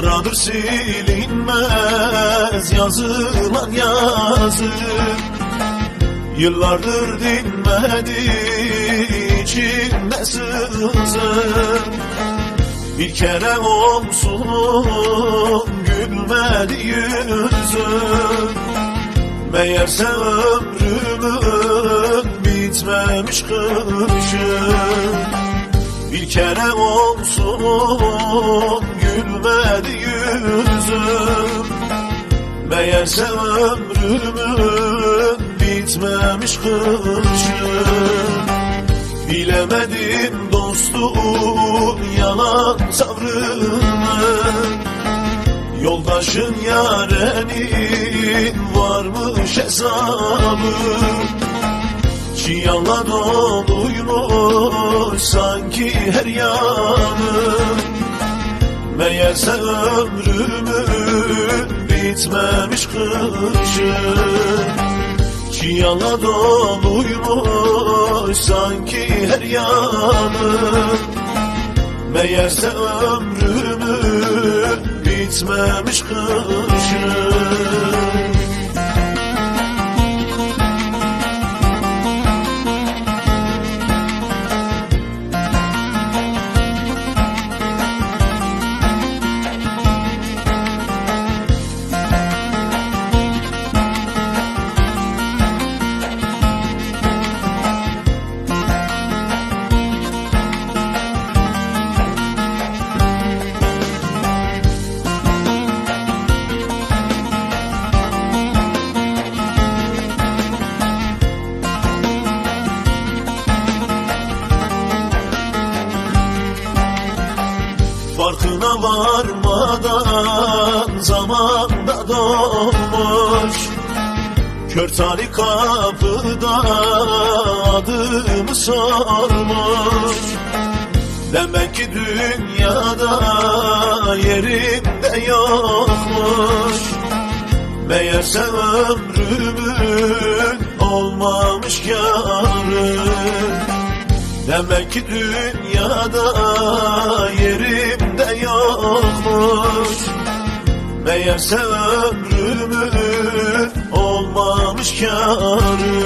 Karadır silinmez yazılan yazı Yıllardır dinmedi içime sızır Bir kere olsun gülmedi yüzüm. Meğerse ömrümün bitmemiş kışı Bir kere olsun gülmedi yüzüm. Meğerse ömrümün bitmemiş kışı Bilemedim dostum yalan sabrını Yoldaşın yarenin varmış hesabı. Çiyanla doluymuş sanki her yanı Meğerse ömrümün bitmemiş kışı. Çiyanla doluymuş sanki her yanı. Meğerse ömrümün bitmemiş kışı Farkına varmadan zamanda dolmuş Kör talih kapıda adımı sormuş. Demek ki dünyada yerimde yokmuş. Meğerse ömrümün olmamış yarı. Demek ki dünyada yerimde Meğerse ömrümün olmamış kârı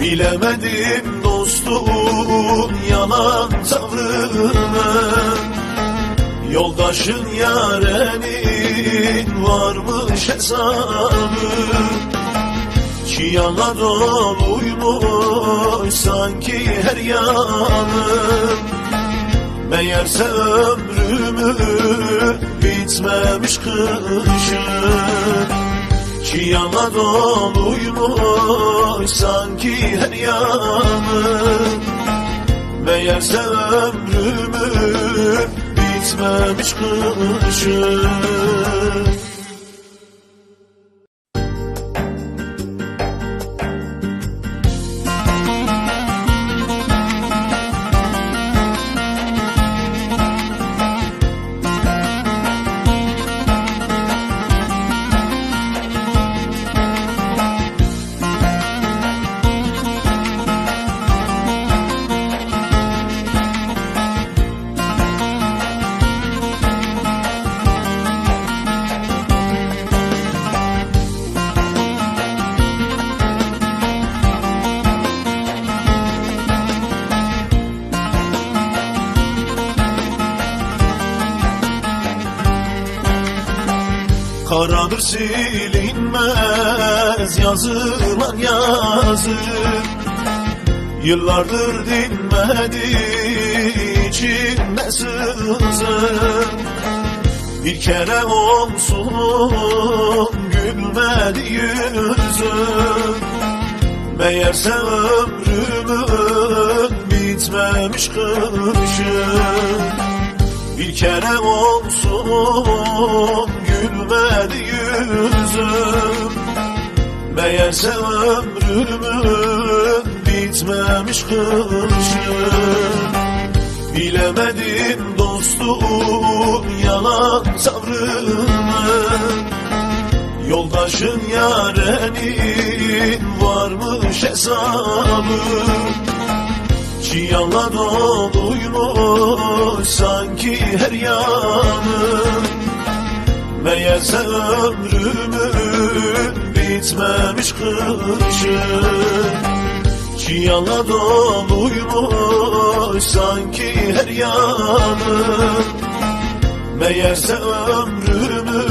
Bilemedim dostum yalan tavrını Yoldaşın yarenin varmış hesabı. Çiyanla doluymuş sanki her yanım Meğerse ömrümün bitmemiş kışı Çiyanla doluymuş sanki her yanım Meğerse ömrümün bitmemiş kışı Karadır silinmez yazılan yazı Yıllardır dinmedi içime sızır Bir kere olsun gülmedi yüzüm. Meğerse ömrümün bitmemiş kışı bir kere olsun gülmedi yüzüm. Meğerse ömrümün bitmemiş kışı Bilemedim dostum yalan sabrını Yoldaşın yarenin varmış hesabı Çiyanla doluymuş sanki her yanım. Meğerse ömrümün bitmemiş kışı. Çiyanla doluymuş sanki her yanım. Meğerse ömrümün